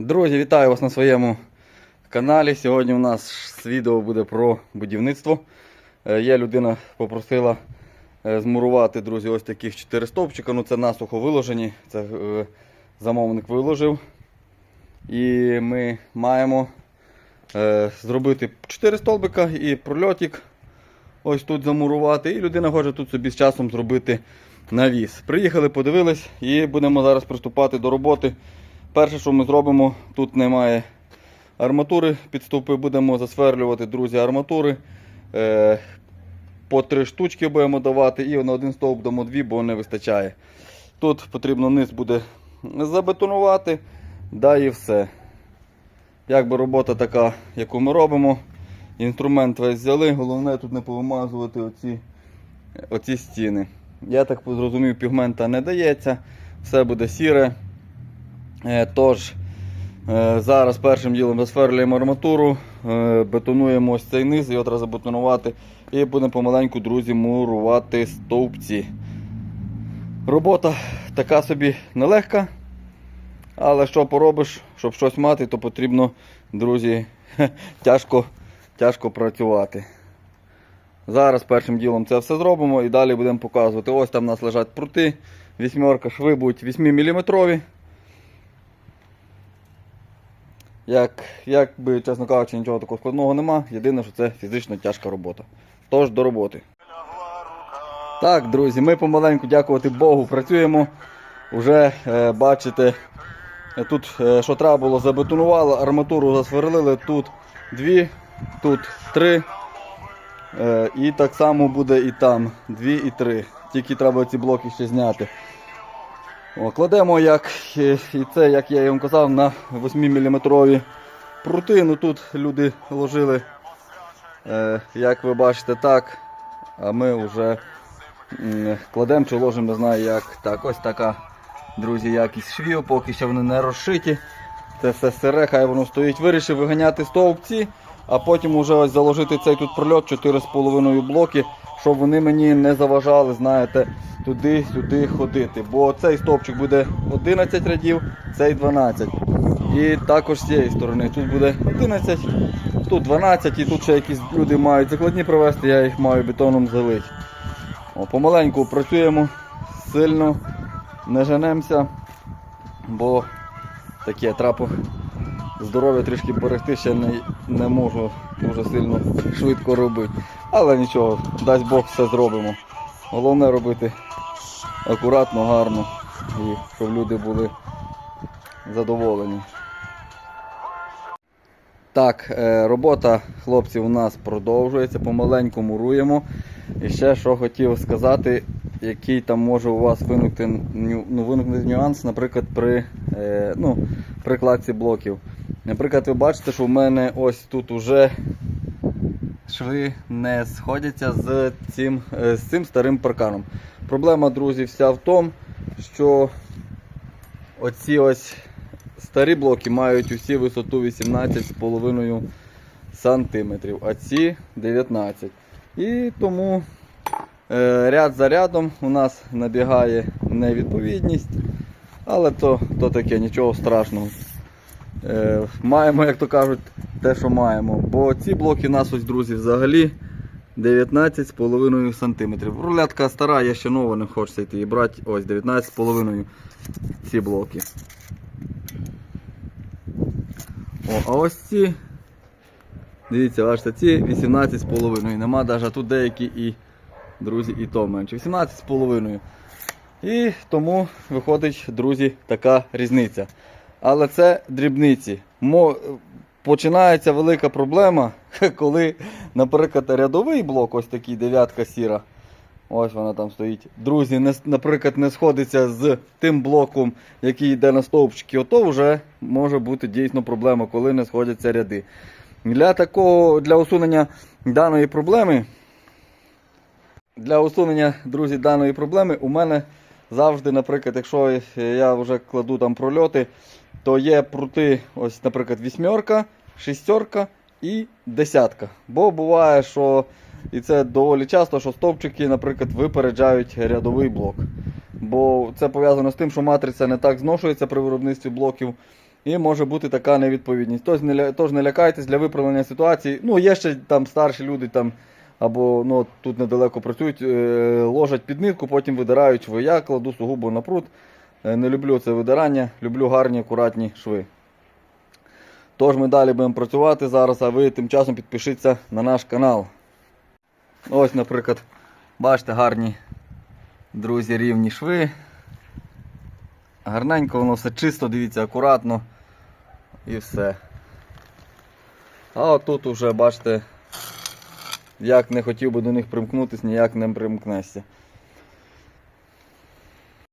Друзі, вітаю вас на своєму каналі. Сьогодні у нас відео буде про будівництво. Е, Є людина попросила е, змурувати, друзі, ось таких 4 стовпчика. Ну це насухо виложені. Це е, замовник виложив. І ми маємо зробити 4 столбика і прольотик. Ось тут замурувати. І людина хоче тут собі з часом зробити навіс. Приїхали, подивились і будемо зараз приступати до роботи. Перше, що ми зробимо, тут немає арматури, підступи будемо засверлювати, друзі, арматури. Е, по три штучки будемо давати і на один стовп дамо дві, бо не вистачає. Тут потрібно низ буде забетонувати, да і все. Якби робота така, яку ми робимо. Інструмент весь взяли, головне тут не повимазувати оці, оці стіни. Я так зрозумів, пігмента не дається, все буде сіре. Е, Тож, е, зараз першим ділом засверлюємо арматуру, е, бетонуємо ось цей низ, його треба забетонувати і будемо помаленьку, друзі, мурувати стовпці. Робота така собі нелегка, але що поробиш, щоб щось мати, то потрібно, друзі, тяжко, тяжко працювати. Зараз першим ділом це все зробимо і далі будемо показувати. Ось там у нас лежать прути, вісьмерка, шви будуть 8 мм. Як, як би, чесно кажучи, нічого такого складного нема. Єдине, що це фізично тяжка робота. Тож до роботи. Так, друзі, ми помаленьку, дякувати Богу, працюємо. Уже е, бачите, тут е, що треба було, забетонували, арматуру засверлили, тут дві, тут три. Е, і так само буде і там, дві і три. Тільки треба ці блоки ще зняти. Кладемо як і це, як я вам казав, на 8-мм прути. Ну тут люди ложили, е, як ви бачите, так. А ми вже кладемо чи ложимо, не знаю як. Так, ось така, друзі, якість швів, поки що вони не розшиті. Це все сире, хай воно стоїть. Вирішив виганяти стовпці, а потім вже ось заложити цей тут прольот 4,5 блоки, щоб вони мені не заважали, знаєте, туди-сюди ходити. Бо цей стовпчик буде 11 рядів, цей 12. І також з цієї сторони тут буде 11, тут 12 і тут ще якісь люди мають закладні привезти, я їх маю бетоном залити. О, помаленьку працюємо, сильно не женемося, бо таке трапо здоров'я трішки берегти ще не, не можу дуже сильно швидко робити. Але нічого, дасть Бог все зробимо. Головне робити акуратно, гарно і щоб люди були задоволені. Так, е, робота хлопців у нас продовжується, помаленьку муруємо. І ще що хотів сказати, який там може у вас виникти, ню- ну, виникнути нюанс, наприклад, при, е, ну, при кладці блоків. Наприклад, ви бачите, що в мене ось тут уже шви не сходяться з цим, е, з цим старим парканом. Проблема, друзі, вся в тому, що оці ось старі блоки мають усі висоту 18,5 см, а ці 19 І тому е, ряд за рядом у нас набігає невідповідність, але то, то таке, нічого страшного. Е, маємо, як то кажуть, те, що маємо. Бо ці блоки у нас ось, друзі, взагалі 19,5 см. Рулятка стара, я ще нова не хочеться йти і брати. Ось 19,5 ці блоки. О, а ось ці. Дивіться, бачите, ці 18,5. Нема навіть тут деякі і, друзі, і то менше. 18,5. І тому виходить, друзі, така різниця. Але це дрібниці. Починається велика проблема, коли, наприклад, рядовий блок, ось такий дев'ятка сіра. Ось вона там стоїть. Друзі, не, наприклад, не сходиться з тим блоком, який йде на стовпчики, ото вже може бути дійсно проблема, коли не сходяться ряди. Для такого, для усунення даної проблеми, для усунення, друзі, даної проблеми у мене завжди, наприклад, якщо я вже кладу там прольоти, то є прути, ось, наприклад, вісьмерка, шістерка і десятка. Бо буває, що і це доволі часто, що стовпчики, наприклад, випереджають рядовий блок. Бо це пов'язано з тим, що матриця не так зношується при виробництві блоків. І може бути така невідповідність. Тож не, тож не лякайтесь для виправлення ситуації. Ну, є ще там старші люди там, або ну, тут недалеко працюють, е, ложать під нитку, потім видирають. Я кладу сугубо на пруд. Е, Не люблю це видирання, люблю гарні, акуратні шви. Тож ми далі будемо працювати зараз, а ви тим часом підпишіться на наш канал. Ось, наприклад, бачите, гарні друзі, рівні шви. Гарненько воно все чисто, дивіться, акуратно. І все. А отут уже, бачите, як не хотів би до них примкнутися, ніяк не примкнешся.